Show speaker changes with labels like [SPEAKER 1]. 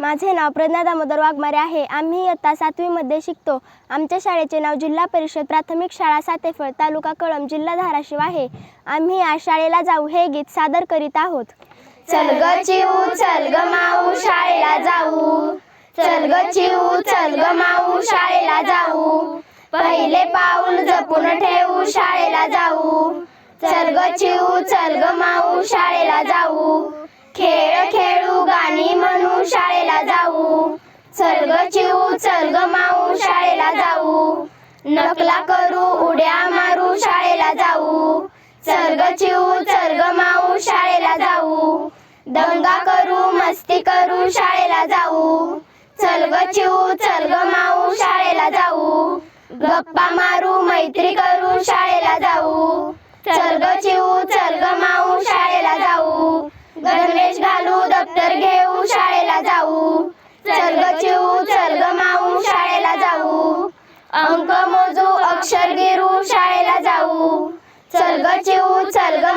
[SPEAKER 1] माझे नाव प्रज्ञा दामोदर वाघमारे आहे. आम्ही इयत्ता सातवीमध्ये शिकतो. आमच्या शाळेचे नाव जिल्हा परिषद प्राथमिक शाळा सातेफळ तालुका कळम जिल्हा धाराशिव आहे. आम्ही या शाळेला जाऊ हे गीत सादर करीत आहोत. चल ग चिऊ चल ग माऊ शाळेला जाऊ. चल ग चिऊ चल ग माऊ शाळेला जाऊ. पहिले पाऊल जपून ठेवू शाळेला जाऊ. चल ग चिऊ चल ग माऊ शाळेला जाऊ. खेळ खेळ चल ग चिऊ चल ग माऊ शाळेला जाऊ. नकला करू उड्या मारू शाळेला जाऊ. चल ग चिऊ चल ग माऊ शाळेला जाऊ. दंगा करू मस्ती करू शाळेला जाऊ. चल ग चिऊ चल ग माऊ शाळेला जाऊ. गप्पा मारू मैत्री करू शाळेला जाऊ. अंक मोजू अक्षर गिरू शाळेला जाऊ. चल ग चिऊ चल ग